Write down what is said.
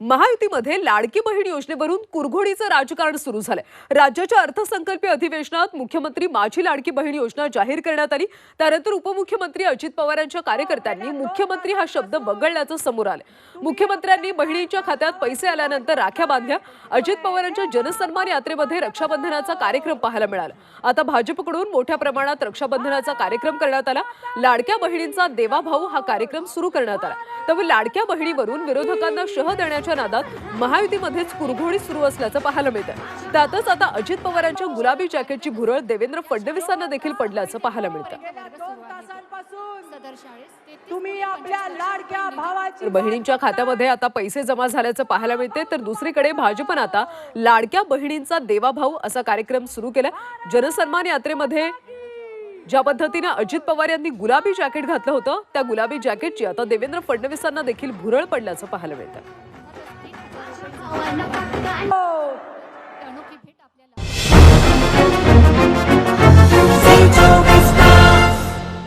महायुतीमध्ये लाडकी बहीण योजनेवरून कुरघोडीचं राजकारण सुरू झालंय. राज्याच्या अर्थसंकल्पीय अधिवेशनात मुख्यमंत्री माझी लाडकी बहीण योजना जाहीर करण्यात आली. त्यानंतर उपमुख्यमंत्री अजित पवारांच्या कार्यकर्त्यांनी मुख्यमंत्री हा शब्द वगळल्याचं समोर आलं मुख्यमंत्र्यांनी बहिणीच्या खात्यात पैसे आल्यानंतर राख्या बांधल्या. अजित पवारांच्या जनसन्मान यात्रेमध्ये रक्षाबंधनाचा कार्यक्रम पाहायला मिळाला. आता भाजपकडून मोठ्या प्रमाणात रक्षाबंधनाचा कार्यक्रम करण्यात आला. लाडक्या बहिणींचा देवाभाऊ हा कार्यक्रम सुरू करण्यात आला. त्यामुळे लाडक्या बहिणीवरून विरोधकांना शह देण्याच्या नादात महायुतीमध्येच कुरघोडी सुरू असल्याचं पाहायला मिळतं त्यातच आता अजित पवारांच्या गुलाबी जॅकेटची भुरळ देवेंद्र फडणवीसांना देखील पडल्याचं पाहायला मिळतं. बहिणींच्या खात्यामध्ये आता पैसे जमा झाल्याचं पाहायला मिळते तर दुसरीकडे भाजपनं आता लाडक्या बहिणींचा देवाभाऊ असा कार्यक्रम सुरू केला जनसन्मान यात्रेमध्ये ज्या पद्धतीनं अजित पवार यांनी गुलाबी जॅकेट घातलं होतं त्या गुलाबी जॅकेटची आता देवेंद्र फडणवीसांना देखील भुरळ पडल्याचं पाहायला मिळतं Hãy subscribe